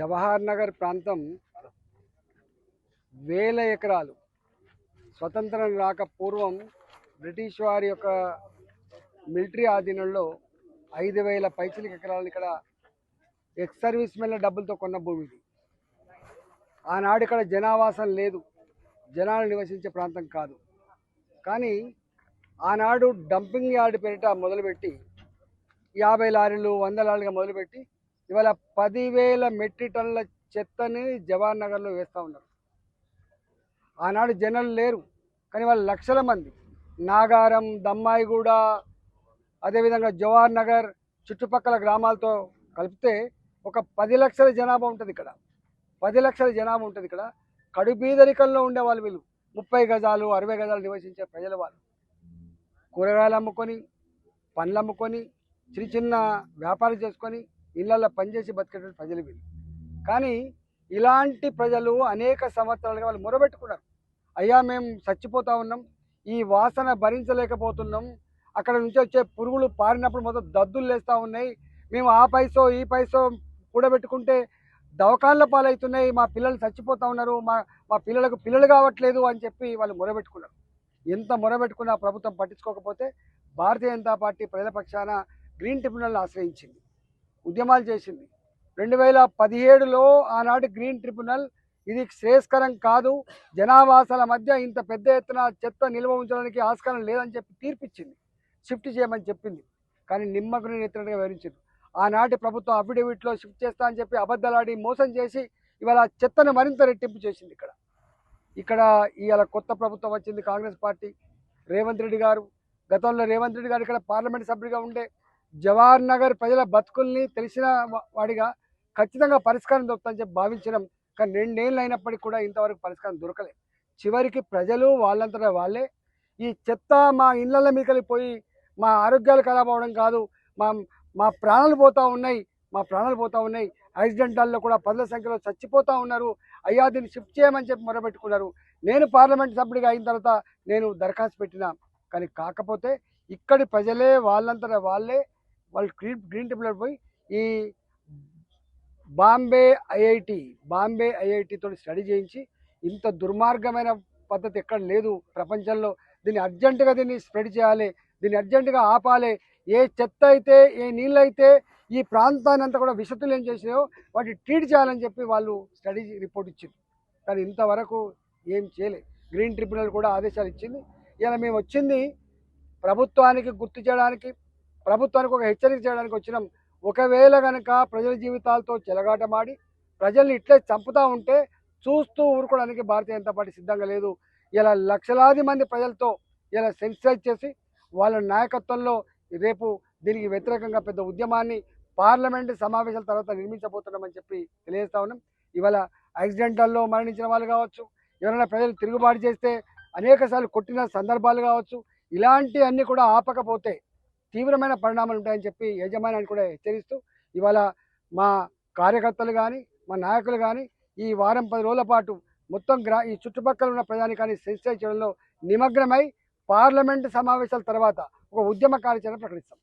జవహర్ నగర్ ప్రాంతం వేల ఎకరాలు. స్వతంత్రం రాక పూర్వం బ్రిటిష్ వారి యొక్క మిలిటరీ ఆధీనంలో ఐదు వేల పైచిలిక ఎకరాలు ఇక్కడ ఎక్స్ సర్వీస్ మెన్ల డబ్బులతో కొన్న భూమి ఇది. ఆనాడు ఇక్కడ జనావాసం లేదు. జనాలు నివసించే ప్రాంతం కాదు. కానీ ఆనాడు డంపింగ్ యార్డ్ పేరిట మొదలుపెట్టి యాభై లారీలు వంద లారీలుగా మొదలుపెట్టి ఇవాళ పదివేల మెట్రిక్ టన్నుల చెత్తని జవహర్ నగర్లో వేస్తూ ఉన్నారు. ఆనాడు జనాలు లేరు కానీ వాళ్ళు లక్షల మంది. నాగారం దమ్మాయిగూడ అదేవిధంగా జవహర్ నగర్ చుట్టుపక్కల గ్రామాలతో కలిపితే ఒక పది లక్షల జనాభా ఉంటుంది ఇక్కడ. పది లక్షల జనాభా ఉంటుంది ఇక్కడ. కడుబీదరికంలో ఉండే వాళ్ళు వీళ్ళు. ముప్పై గజాలు అరవై గజాలు నివసించే ప్రజల వాళ్ళు. కూరగాయలు అమ్ముకొని పండ్లు అమ్ముకొని చిన్న చిన్న వ్యాపారం చేసుకొని ఇళ్ళల్లో పనిచేసి బతికేటువంటి ప్రజలు వీళ్ళు. కానీ ఇలాంటి ప్రజలు అనేక సంవత్సరాలుగా వాళ్ళు మొరబెట్టుకున్నారు. అయ్యా మేము చచ్చిపోతా ఉన్నాం ఈ వాసన భరించలేకపోతున్నాం అక్కడ నుంచి వచ్చే పురుగులు పారినప్పుడు మొత్తం దద్దులు లేస్తూ ఉన్నాయి మేము ఆ పైసో ఈ పైసో కూడబెట్టుకుంటే దవకాళ్ళ పాలవుతున్నాయి మా పిల్లలు చచ్చిపోతూ ఉన్నారు మా మా పిల్లలకు పిల్లలు కావట్లేదు అని చెప్పి వాళ్ళు మొరబెట్టుకున్నారు. ఎంత మొరబెట్టుకున్నా ప్రభుత్వం పట్టించుకోకపోతే భారతీయ జనతా పార్టీ ప్రజల పక్షాన గ్రీన్ ట్రిబ్యునల్ ఆశ్రయించింది. ఉద్యమాలు చేసింది. రెండు వేల పదిహేడులో ఆనాటి గ్రీన్ ట్రిబ్యునల్ ఇది శ్రేయస్కరం కాదు. జనావాసాల మధ్య ఇంత పెద్ద ఎత్తున చెత్త నిల్వ ఉంచడానికి ఆస్కారం లేదని చెప్పి తీర్పిచ్చింది. షిఫ్ట్ చేయమని చెప్పింది. కానీ నిమ్మకు నేను ఎత్తినట్టుగా వివరించింది. ఆనాటి ప్రభుత్వం అఫిడవిట్లో షిఫ్ట్ చేస్తా అని చెప్పి అబద్ధాలాడి మోసం చేసి ఇవాళ చెత్తను మరింత రెట్టింపు చేసింది ఇక్కడ. ఇక్కడ ఇవాళ కొత్త ప్రభుత్వం వచ్చింది కాంగ్రెస్ పార్టీ. రేవంత్ రెడ్డి గారు గతంలో రేవంత్ రెడ్డి గారు ఇక్కడ పార్లమెంట్ సభ్యుడిగా ఉండే జవహర్ నగర్ ప్రజల బతుకుల్ని తెలిసిన వాడిగా ఖచ్చితంగా పరిష్కారం దొరుకుతుందని చెప్పి భావించడం. కానీ రెండేళ్ళు అయినప్పటికీ కూడా ఇంతవరకు పరిష్కారం దొరకలేదు చివరికి ప్రజలు వాళ్ళంతటా వాళ్ళే. ఈ చెత్త మా ఇళ్ళ మీకలిపోయి పోయి మా ఆరోగ్యాలు ఖరాబ్ అవ్వడం కాదు. మా మా ప్రాణాలు పోతూ ఉన్నాయి. మా ప్రాణాలు పోతా ఉన్నాయి. యాక్సిడెంటాల్లో కూడా పదుల సంఖ్యలో చచ్చిపోతూ ఉన్నారు. అయ్యా దీన్ని షిఫ్ట్ చేయమని చెప్పి మొరబెట్టుకున్నారు నేను పార్లమెంట్ సభ్యుడిగా అయిన తర్వాత నేను దరఖాస్తు పెట్టినా. కానీ కాకపోతే ఇక్కడి ప్రజలే వాళ్ళంతటా వాళ్ళే. వాళ్ళు గ్రీన్ గ్రీన్ టెంపుల్ పోయి ఈ బాంబే ఐఐటి బాంబే ఐఐటితో స్టడీ చేయించి ఇంత దుర్మార్గమైన పద్ధతి ఎక్కడ లేదు ప్రపంచంలో. దీన్ని అర్జెంటుగా దీన్ని స్ప్రెడ్ చేయాలి దీన్ని అర్జెంటుగా ఆపాలి. ఏ చెత్త అయితే ఏ నీళ్ళు అయితే ఈ ప్రాంతాన్ని అంతా కూడా విషతులు ఏం చేసినాయో వాటి ట్రీట్ చేయాలని చెప్పి వాళ్ళు స్టడీ రిపోర్ట్ ఇచ్చింది. కానీ ఇంతవరకు ఏం చేయలే గ్రీన్ ట్రిబ్యునల్ కూడా ఆదేశాలు ఇచ్చింది. ఇలా మేము వచ్చింది ప్రభుత్వానికి గుర్తు చేయడానికి ప్రభుత్వానికి ఒక హెచ్చరిక చేయడానికి వచ్చినాం. ఒకవేళ కనుక ప్రజల జీవితాలతో చెలగాటమాడి ప్రజల్ని ఇట్లే చంపుతా ఉంటే చూస్తూ ఊరుకోవడానికి భారతీయ జనతా పార్టీ సిద్ధంగా లేదు. ఇలా లక్షలాది మంది ప్రజలతో ఇలా సెన్సిటైజ్ చేసి వాళ్ళ నాయకత్వంలో రేపు దీనికి వ్యతిరేకంగా పెద్ద ఉద్యమాన్ని పార్లమెంటు సమావేశాల తర్వాత నిర్మించబోతున్నామని చెప్పి తెలియజేస్తా ఉన్నాం. ఇవాళ యాక్సిడెంట్లలో మరణించిన వాళ్ళు కావచ్చు ఎవరైనా ప్రజలు తిరుగుబాటు చేస్తే అనేకసార్లు కొట్టిన సందర్భాలు కావచ్చు ఇలాంటివన్నీ కూడా ఆపకపోతే తీవ్రమైన పరిణామాలు ఉంటాయని చెప్పి యజమానాన్ని కూడా హెచ్చరిస్తూ ఇవాళ మా కార్యకర్తలు కానీ మా నాయకులు కానీ ఈ వారం పది రోజుల పాటు మొత్తం గ్రా ఈ చుట్టుపక్కల ఉన్న ప్రజానికాన్ని సెన్సిటైజ్ చేయడంలో నిమగ్నమై పార్లమెంటు సమావేశాల తర్వాత ఒక ఉద్యమ కార్యాచరణ ప్రకటిస్తాం.